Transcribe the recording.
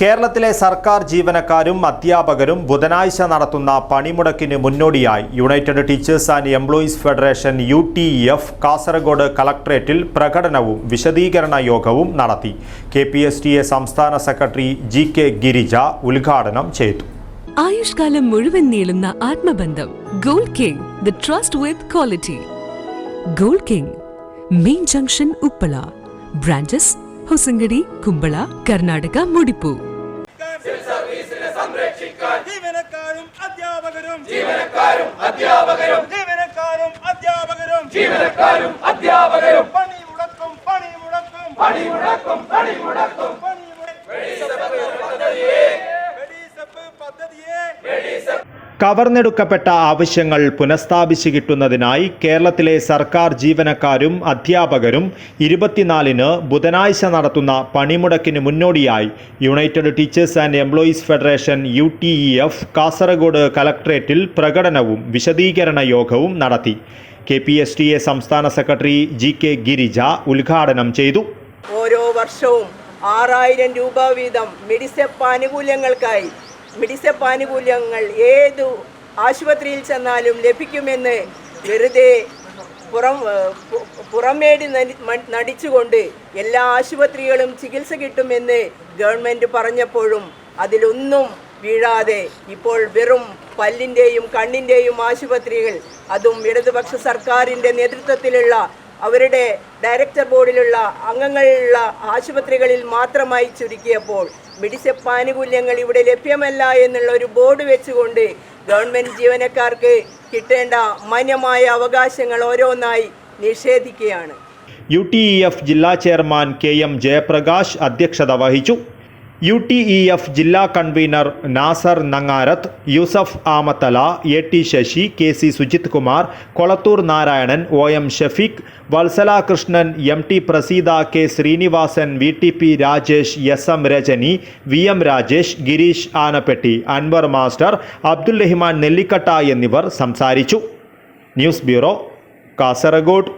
കേരളത്തിലെ സർക്കാർ ജീവനക്കാരും അധ്യാപകരും ബുധനാഴ്ച നടത്തുന്ന പണിമുടക്കിന് മുന്നോടിയായി. United Teachers and Employees Federation U T F Kasaragod കളക്ട്രേറ്റിൽ പ്രകടനവും വിശദീകരണ യോഗവും നടത്തി. K P S T A സംസ്ഥാന സെക്രട്ടറി ജി കെ ഗിരിജ ഉദ്ഘാടനം ചെയ്തു. ആയുഷ്കാലം മുഴുവൻ നീളുന്ന ആത്മബന്ധം. Gold King the trust with quality Gold King main junction Uppala branches Hosangadi Kumbla Karnataka മുടിപ്പു ജീവനക്കാരും അധ്യാപകരും. ജീവനക്കാരും അധ്യാപകരും. ജീവനക്കാരും അധ്യാപകരും. ജീവനക്കാരും അധ്യാപകരും. പണി മുടക്കും പണി മുടക്കും പണി മുടക്കും പണി മുടക്കും പണി പദ്ധതിയെ കവർന്നെടുക്കപ്പെട്ട ആവശ്യങ്ങൾ പുനഃസ്ഥാപിച്ചു കിട്ടുന്നതിനായി കേരളത്തിലെ സർക്കാർ ജീവനക്കാരും അധ്യാപകരും ഇരുപത്തിനാലിന് ബുധനാഴ്ച നടത്തുന്ന പണിമുടക്കിന് മുന്നോടിയായി United Teachers and Employees Federation U T E F Kasaragod കലക്ട്രേറ്റിൽ പ്രകടനവും വിശദീകരണ യോഗവും നടത്തി. K P S T A സംസ്ഥാന സെക്രട്ടറി ജി കെ ഗിരിജ ഉദ്ഘാടനം ചെയ്തു. ഓരോ വർഷവും ആറായിരം രൂപ വീതം മെഡിസെപ്പ് ആനുകൂല്യങ്ങൾക്കായി മെഡിസെപ്പ് ആനുകൂല്യങ്ങൾ ഏതു ആശുപത്രിയിൽ ചെന്നാലും ലഭിക്കുമെന്ന് വെറുതെ പുറം പുറമേടി നടിച്ചുകൊണ്ട് എല്ലാ ആശുപത്രികളും ചികിത്സ കിട്ടുമെന്ന് ഗവൺമെന്റ് പറഞ്ഞപ്പോഴും അതിലൊന്നും വീഴാതെ ഇപ്പോൾ വെറും പല്ലിന്റെയും കണ്ണിന്റെയും ആശുപത്രികൾ അതും ഇടതുപക്ഷ സർക്കാരിന്റെ നേതൃത്വത്തിലുള്ള അവരുടെ ഡയറക്ടർ ബോർഡിലുള്ള അംഗങ്ങളുള്ള ആശുപത്രികളിൽ മാത്രമായി ചുരുക്കിയപ്പോൾ മെഡിസെപ്പ് ആനുകൂല്യങ്ങൾ ഇവിടെ ലഭ്യമല്ല എന്നുള്ള ഒരു ബോർഡ് വെച്ചുകൊണ്ട് ഗവൺമെന്റ് ജീവനക്കാർക്ക് കിട്ടേണ്ട മാന്യമായ അവകാശങ്ങൾ ഓരോന്നായി നിഷേധിക്കുകയാണ്. യു ടി എഫ് ജില്ലാ ചെയർമാൻ കെ എം ജയപ്രകാശ് അധ്യക്ഷത വഹിച്ചു. യു ടി ഇ എഫ് ജില്ലാ convener Nasar Nangarath Yusuf Amathala A T Sasi K C Sujith Kumar Kolathur Narayanan O M Shafeeq Vatsala Krishnan M T Praseetha K Srinivasan V T P Rajesh S M Rajani V M Rajesh Gireesh Anappetti Anwar master Abdul Rahman Nellikatta എന്നിവർ സംസാരിച്ചു. News bureau Kasaragod.